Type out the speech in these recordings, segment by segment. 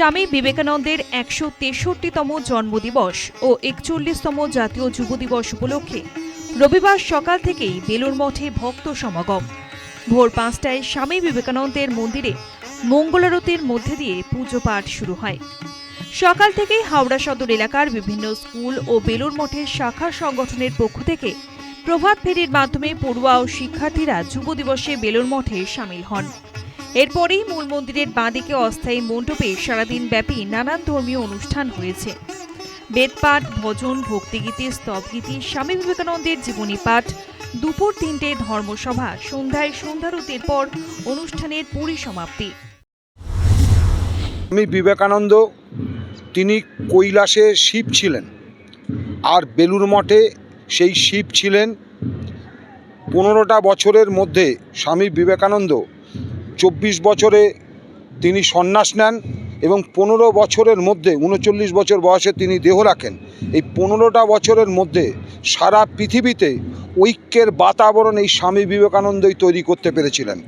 স্বামী বিবেকানন্দের একশো তেষট্টিতম জন্মদিবস ও একচল্লিশতম জাতীয় যুব দিবস উপলক্ষে রবিবার সকাল থেকেই বেলুর মঠে ভক্ত সমাগম। ভোর পাঁচটায় স্বামী বিবেকানন্দের মন্দিরে মঙ্গলারতির মধ্যে দিয়ে পুজো পাঠ শুরু হয়। সকাল থেকেই হাওড়া সদর এলাকার বিভিন্ন স্কুল ও বেলুর মঠের শাখা সংগঠনের পক্ষ থেকে প্রভাত ফেরির মাধ্যমে পড়ুয়া ও শিক্ষার্থীরা যুব দিবসে বেলুর মঠে সামিল হন। এরপরেই মূল মন্দিরের বাঁদিকে অস্থায়ী মণ্ডপে সারাদিন ব্যাপী নানান ধর্মীয় অনুষ্ঠান হয়েছে। বেদপাঠ, ভজন, ভক্তিগীতি, স্তবগীতি, স্বামী বিবেকানন্দের জীবনী পাঠ, দুপুর তিনটে ধর্মসভা, সন্ধ্যায় সন্ধ্যারতির পর অনুষ্ঠানের পরিসমাপ্তি। স্বামী বিবেকানন্দ, তিনি কৈলাসে শিব ছিলেন। আর বেলুর মঠে সেই শিব ছিলেন। পনেরোটা বছরের মধ্যে স্বামী বিবেকানন্দ চব্বিশ বছরে তিনি সন্ন্যাস নেন এবং পনেরো বছরের মধ্যে, উনচল্লিশ বছর বয়সে তিনি দেহ রাখেন। এই পনেরোটা বছরের মধ্যে সারা পৃথিবীতে ঐক্যের বাতাবরণ এই স্বামী বিবেকানন্দই তৈরি করতে পেরেছিলেন।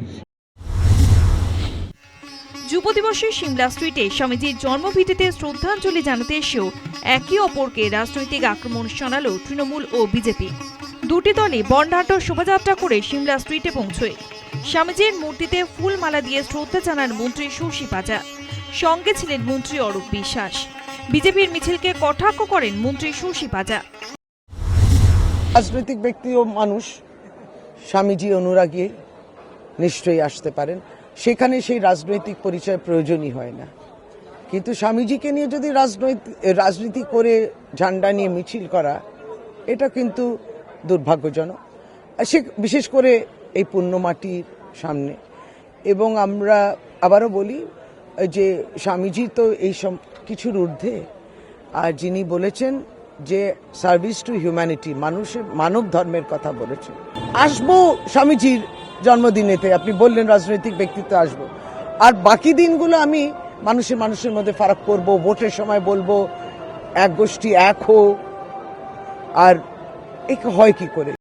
যুব দিবসে সিমলা স্ট্রিটে স্বামীজির জন্মভিটিতে শ্রদ্ধাঞ্জলি জানাতে এসেও একে অপরকে রাজনৈতিক আক্রমণ শানালো তৃণমূল ও বিজেপি। দুটি দলই বর্ণাঢ্য শোভাযাত্রা করে সিমলা স্ট্রিটে পৌঁছয়। স্বামীজির মূর্তিতে ফুলমালা দিয়ে শ্রদ্ধা জানান মন্ত্রী শশী পাজা। সঙ্গে ছিলেন মন্ত্রী অরূপ বিশ্বাস। বিজেপির মিছিলকে কটাক্ষ করেন মন্ত্রী শশী পাজা। রাজনৈতিক ব্যক্তি ও মানুষ, স্বামীজি, অনুরাগী নিশ্চয়ই আসতে পারেন। সেখানে সেই রাজনৈতিক পরিচয় প্রয়োজনই হয় না। কিন্তু স্বামীজিকে নিয়ে যদি রাজনৈতিক রাজনীতি করে ঝান্ডা নিয়ে মিছিল করা, এটা কিন্তু দুর্ভাগ্যজনক। সে বিশেষ করে এই পূর্ণ পুণ্যমাটির সামনে। এবং আমরা আবারও বলি যে স্বামীজি তো এই সব কিছুর ঊর্ধ্বে। আর যিনি বলেছেন যে সার্ভিস টু হিউম্যানিটি মানুষের মানব ধর্মের কথা বলেছেন। আসব স্বামীজির জন্মদিনেতে, আপনি বললেন রাজনৈতিক ব্যক্তিত্ব আসব। আর বাকি দিনগুলো আমি মানুষের মানুষের মধ্যে ফারাক করব, ভোটের সময় বলব, এক গোষ্ঠী এক হোক আর এ হয় কি করে?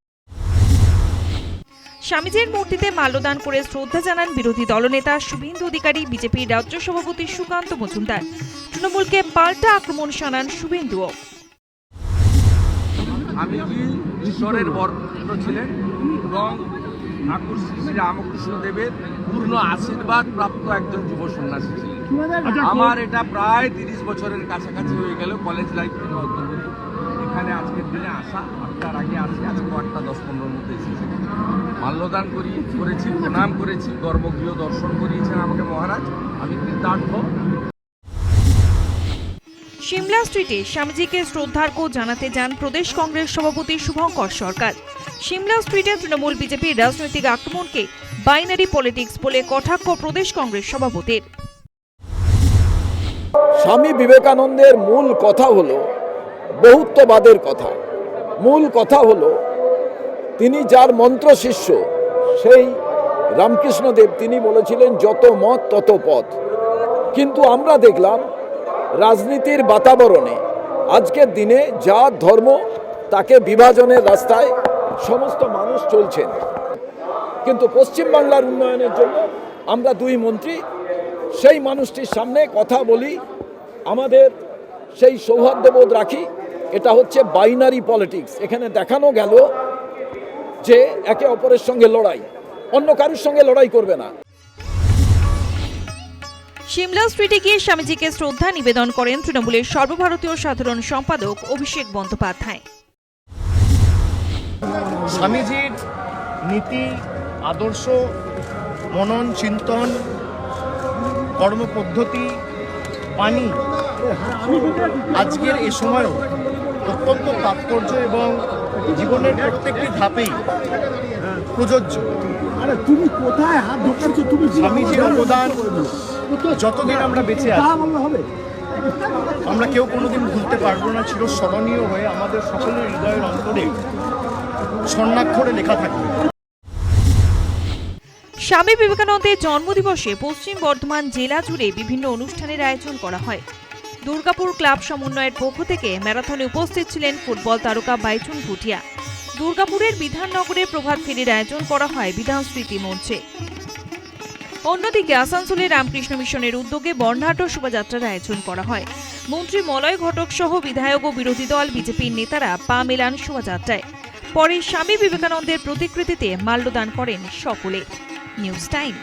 স্বামীজির মূর্তিতে মাল্যদান করে শ্রদ্ধা জানান বিরোধী দলনেতা শুভেন্দু অধিকারী বিজেপির রাজ্য সভাপতি সুকান্ত মজুমদার। তৃণমূলকে পাল্টা আক্রমণ শানান শুভেন্দুও। স্বামীজি ঈশ্বরের বরপুত্র ছিলেন এবং ঠাকুর শ্রী শ্রী রামকৃষ্ণ দেবের পূর্ণ আশীর্বাদ প্রাপ্ত একজন যুব সন্ন্যাসী ছিলেন। আমার এটা প্রায় তিরিশ বছরের কাছাকাছি হয়ে গেল কলেজ লাইফ থেকে অন্তর্গত এখানে আজকের দিনে আসা আটটার আগে আসি আজকে আটটা দশ পনেরোর মধ্যে এসেছি। মাল্যদান করি করেছি প্রণাম করেছি গর্ভগৃহ দর্শন করিয়েছেন আমাকে মহারাজ। আমি কৃতার্থ। সিমলা স্ট্রিটে স্বামীজিকে শ্রদ্ধার্ঘ জানাতে যান প্রদেশ কংগ্রেস সভাপতি শুভঙ্কর সরকার। সিমলা স্ট্রিটে তৃণমূল বিজেপির রাজনৈতিক আক্রমণকে বাইনারি পলিটিক্স বলে কটাক্ষ প্রদেশ কংগ্রেস সভাপতির। স্বামী বিবেকানন্দের মূল কথা হলো বহুত্ববাদের কথা। মূল কথা হলো তিনি যার মন্ত্র শিষ্য, সেই রামকৃষ্ণদেব তিনি বলেছিলেন, যত মত, তত পথ। কিন্তু আমরা দেখলাম, রাজনীতির বাতাবরণে আজকের দিনে যা ধর্ম তাকে বিভাজনের রাস্তায় সমস্ত মানুষ চলছেন। কিন্তু পশ্চিমবাংলার উন্নয়নের জন্য আমরা দুই মন্ত্রী, সেই মানুষটির সামনে কথা বলি, আমাদের সেই সৌহার্দ্যবোধ রাখি, এটা হচ্ছে বাইনারি পলিটিক্স। এখানে দেখানো গেল যে একে অপরের সঙ্গে লড়াই অন্য কারোর সঙ্গে লড়াই করবে না। সিমলা স্ট্রিটে গিয়ে স্বামীজিকে শ্রদ্ধা নিবেদন করেন তৃণমূলের সর্বভারতীয় সাধারণ সম্পাদক অভিষেক বন্দ্যোপাধ্যায়। স্বামীজির নীতি আদর্শ মনন চিন্তন কর্মপদ্ধতি পানি আজকের এ সময়ও অত্যন্ত তাৎপর্য এবং জীবনের প্রত্যেকটি ধাপেই প্রযোজ্য। আরে তুমি কোথায় হাত ঢোকাচ্ছ তুমি স্বামীজির অবদান যতদিন আমরা বেঁচে আছি হবে। আমরা কেউ কোনোদিন ভুলতে পারব না চিরস্মরণীয় হয়ে আমাদের সকলের হৃদয়ের অন্তরে স্বর্ণাক্ষরে লেখা থাকবে। স্বামী বিবেকানন্দের জন্মদিবসে পশ্চিম বর্ধমান জেলা জুড়ে বিভিন্ন অনুষ্ঠানের আয়োজন করা হয়। দুর্গাপুর ক্লাব সমন্বয়ের পক্ষ থেকে ম্যারাথনে উপস্থিত ছিলেন ফুটবল তারকা বাইচুন ভুটিয়া। দুর্গাপুরের বিধাননগরে প্রভাত ফেরির আয়োজন করা হয় বিধান স্মৃতি মঞ্চে। অন্যদিকে আসানসোলে রামকৃষ্ণ মিশনের উদ্যোগে বর্ণাঢ্য শোভাযাত্রার আয়োজন করা হয়। মন্ত্রী মলয় ঘটক সহ বিধায়ক ও বিরোধী দল বিজেপির নেতারা পা মেলান শোভাযাত্রায়। পরে স্বামী বিবেকানন্দের প্রতিকৃতিতে মাল্যদান করেন সকলে। News time.